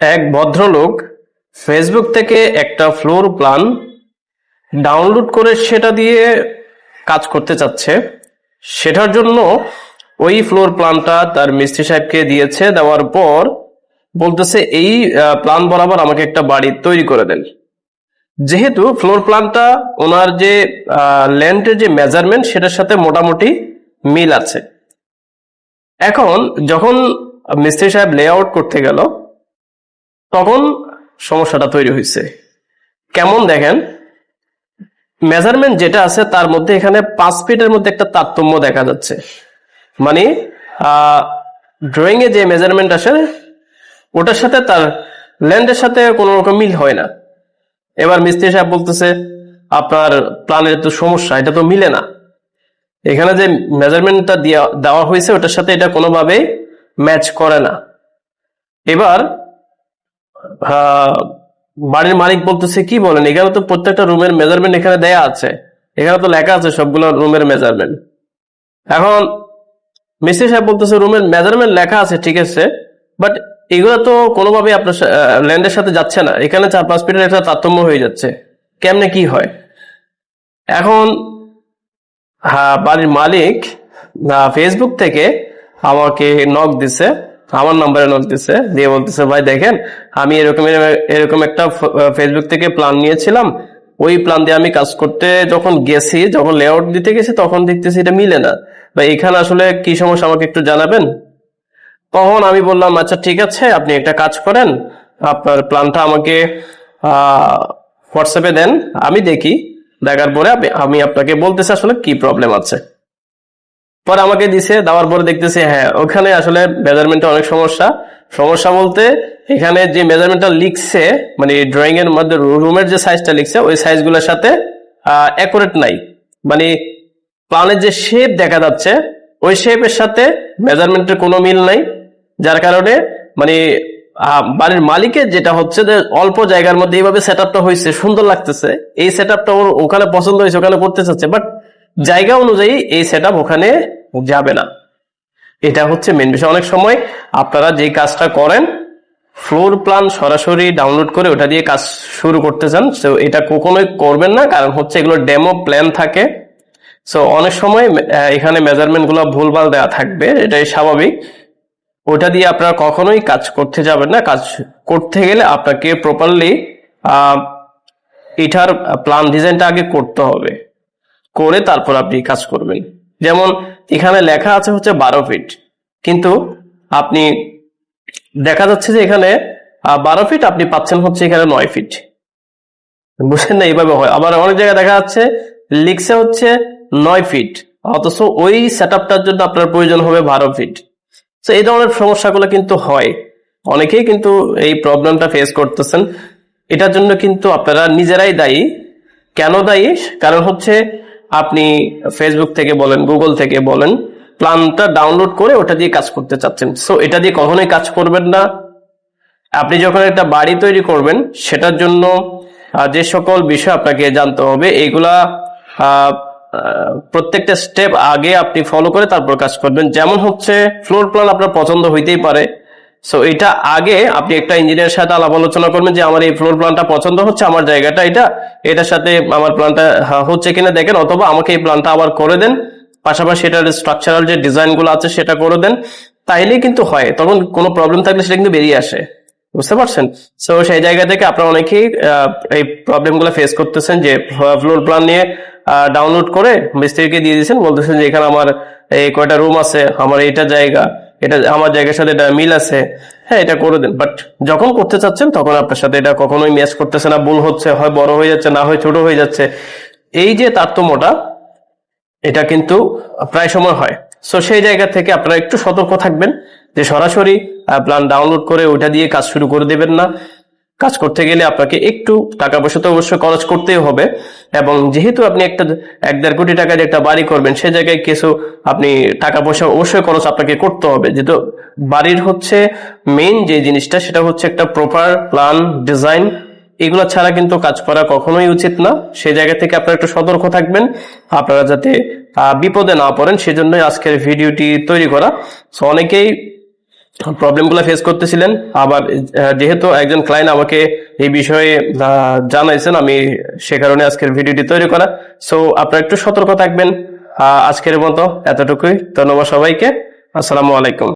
এক ভদ্রলোক ফেসবুক থেকে একটা ফ্লোর প্ল্যান ডাউনলোড করে সেটা দিয়ে কাজ করতে চাচ্ছে। সেটার জন্য ওই ফ্লোর প্ল্যানটা তার মিস্ত্রি সাহেবকে দিয়েছে। দেওয়ার পর বলতেছে, এই প্ল্যান বরাবর আমাকে একটা বাড়ি তৈরি করে দেন। যেহেতু ফ্লোর প্ল্যানটা ওনার যে ল্যান্ডের যে মেজারমেন্ট সেটার সাথে মোটামুটি মিল আছে। এখন যখন মিস্ত্রি সাহেব লেআউট করতে গেল তখন সমস্যাটা তৈরি হয়েছে। কেমন দেখেন? মেজারমেন্ট যেটা আছে, তার মধ্যে এখানে পাঁচ ফিটের মধ্যে একটা তারতম্য দেখা যাচ্ছে। মানে ড্রয়িং এ যে মেজারমেন্ট আসে, ওটার সাথে তার ল্যান্ডের সাথে কোনো রকম মিল হয় না। এবার মিস্ত্রি সাহেব বলতেছে, আপনার প্ল্যানের তো সমস্যা, এটা তো মিলে না। এখানে যে মেজারমেন্টটা দেওয়া হয়েছে, ওটার সাথে এটা কোনোভাবেই ম্যাচ করে না। এবার বাড়ির মালিক বলতেছে, কি বলেন? এখানে তো প্রত্যেকটা রুমের মেজারমেন্ট এখানে দেয়া আছে। এখানে তো লেখা আছে সবগুলো রুমের মেজারমেন্ট এখন মিস্ত্রি সাহেব বলতেছে, রুমের মেজারমেন্ট লেখা আছে, ঠিক আছে বাট এগুলো তো কোনোভাবেই আপনার ল্যান্ডের সাথে যাচ্ছে না। এখানে চার পাঁচ ফিটের একটা তারতম্য হয়ে যাচ্ছে। কেমনে কি হয়? এখন হ্যাঁ বাড়ির মালিক ফেসবুক থেকে আমাকে নক দিছে। আমার নাম্বারে নক দিয়ে বলতেছে, ভাই, দেখেন, আমি এরকম এরকম একটা ফেসবুক থেকে প্ল্যান নিয়েছিলাম। ওই প্ল্যান দিয়ে আমি কাজ করতে যখন গেছি, যখন লেআউট দিতে গেছি, তখন দেখতেছি এটা মিলে না। বা এখানে আসলে কি সমস্যা আমাকে একটু জানাবেন? তখন আমি বললাম আচ্ছা ঠিক আছে, আপনি একটা কাজ করেন, আপনার প্ল্যানটা আমাকে হোয়াটসঅ্যাপে দেন, আমি দেখি, দেখার পরে আমি আপনাকে বলতেছি আসলে কি প্রবলেম আছে। পরে আমাকে দিছে, দেওয়ার পরে দেখতেছি হ্যাঁ ওখানে আসলে মেজারমেন্টে অনেক সমস্যা। সমস্যা বলতে এখানে যে মেজারমেন্টটা লিখছে মানে ড্রয়িং এর মধ্যে রুমের যে সাইজটা লিখছে, ওই সাইজগুলোর সাথে অ্যাকুরেট নাই। মানে প্ল্যানের যে শেপ দেখা যাচ্ছে, ওই শেপের সাথে মেজারমেন্টের কোনো মিল নাই। যার কারণে মানে বাড়ির মালিকের যেটা হচ্ছে যে অল্প জায়গার মধ্যে এইভাবে সেট আপটা হয়েছে, সুন্দর লাগতেছে। এই সেট আপটা ওর ওখানে পছন্দ হয়েছে, ওখানে করতে চাচ্ছে বাট জায়গা অনুযায়ী এই সেট ওখানে যাবে না। এটা হচ্ছে মেন বিষয়। অনেক সময় আপনারা যে কাজটা করেন ফ্লোর প্ল্যান সরাসরি ডাউনলোড করে ওটা দিয়ে কাজ শুরু করতে চান, তো এটা কখনোই করবেন না, কারণ হচ্ছে এগুলো ডেমো প্ল্যান থাকে। সো অনেক সময় এখানে মেজারমেন্টগুলো ভুলভাল দেওয়া থাকবে, এটাই স্বাভাবিক। ওটা দিয়ে আপনারা কখনোই কাজ করতে যাবেন না। কাজ করতে গেলে আপনাকে প্রপারলি এটার প্ল্যান ডিজাইনটা আগে করতে হবে। করে তারপর আপনি কাজ করবেন। যেমন এখানে লেখা আছে হচ্ছে বারো ফিট কিন্তু আপনি দেখা যাচ্ছে যে এখানে বারো ফিট আপনি পাচ্ছেন হচ্ছে এখানে নয় ফিট বুঝছেন না, এইভাবে হয়। আবার অনেক জায়গায় দেখা যাচ্ছে, লিখছে হচ্ছে নয় ফিট অথচ ওই সেট আপটার জন্য আপনার প্রয়োজন হবে বারো ফিট তো এই ধরনের সমস্যাগুলো কিন্তু হয়। অনেকেই কিন্তু এই প্রবলেমটা ফেস করতেছেন। এটার জন্য কিন্তু আপনারা নিজেরাই দায়ী। কেন দায়ী? কারণ হচ্ছে আপনি ফেসবুক থেকে বলেন গুগল থেকে বলেন, প্ল্যানটা ডাউনলোড করে ওটা দিয়ে কাজ করতে চাচ্ছেন। সো এটা দিয়ে কখনোই কাজ করবেন না। আপনি যখন একটা বাড়ি তৈরি করবেন, সেটার জন্য যে সকল বিষয় আপনাকে জানতে হবে এইগুলা প্রত্যেকটা স্টেপ আগে আপনি ফলো করে তারপর কাজ করবেন। যেমন হচ্ছে ফ্লোর প্ল্যান আপনার পছন্দ হইতেই পারে। সো এটা আগে আপনি একটা ইঞ্জিনিয়ারের সাথে আলাপ আলোচনা করবেন যে আমার এই ফ্লোর প্ল্যানটা পছন্দ হচ্ছে, আমার জায়গাটা এটা, এটার সাথে আমার প্ল্যানটা হচ্ছে কিনা দেখেন, অথবা আমাকে এই প্ল্যানটা আবার করে দেন। পাশাপাশি এটার স্ট্রাকচারাল যে ডিজাইনগুলো আছে, সেটা করে দেন। তাইলেই কিন্তু হয়, তখন কোনো প্রবলেম থাকলে সেটা কিন্তু বেরিয়ে আসে। বুঝতে পারছেন? সো সেই জায়গা থেকে আপনারা অনেকেই এই প্রবলেমগুলো ফেস করতেছেন যে ফ্লোর প্ল্যান নিয়ে ডাউনলোড করে মিস্ত্রিকে দিয়ে দিয়েছেন, বলতেছেন যে, এখানে আমার এই কয়টা রুম আছে, আমার এইটা জায়গা। এটা আমার জায়গার সাথে এটা মিল আছে। হ্যাঁ এটা করে দেন। বাট যখন করতে চাচ্ছেন, তখন আপনার সাথে এটা কখনোই ম্যাচ করতেছে না। ভুল হচ্ছে, হয় বড় হয়ে যাচ্ছে, না হয় ছোট হয়ে যাচ্ছে। এই যে তারতম্যটা, এটা কিন্তু প্রায় সময় হয়। সো সেই জায়গা থেকে আপনারা একটু সতর্ক থাকবেন যে সরাসরি প্ল্যান ডাউনলোড করে ওইটা দিয়ে কাজ শুরু করে দেবেন না। কাজ করতে গেলে আপনাকে একটু টাকা পয়সা তো অবশ্যই খরচ করতেই হবে। এবং যেহেতু আপনি একটা এক দেড় কোটি টাকা দিয়ে একটা বাড়ি করবেন, সে জায়গায় কিছু আপনি টাকা পয়সা অবশ্যই খরচ আপনাকে করতে হবে। যেহেতু বাড়ির হচ্ছে মেইন যে জিনিসটা, সেটা হচ্ছে একটা প্রপার প্ল্যান ডিজাইন এগুলো ছাড়া কিন্তু কাজ করা কখনোই উচিত না। সেই জায়গা থেকে আপনারা একটু সতর্ক থাকবেন। আপনারা যাতে বিপদে না পড়েন, সেজন্যই আজকের ভিডিওটি তৈরি করা। সো অনেকেই প্রবলেমগুলো ফেস করতেছিলেন। আবার যেহেতু একজন ক্লায়েন্ট আমাকে এই বিষয়ে জানাইছেন, আমি সে কারণে আজকের ভিডিওটি তৈরি করা। সো আপনারা একটু সতর্ক থাকবেন। আজকের মতো এতটুকুই। ধন্যবাদ সবাইকে। আসসালামু আলাইকুম।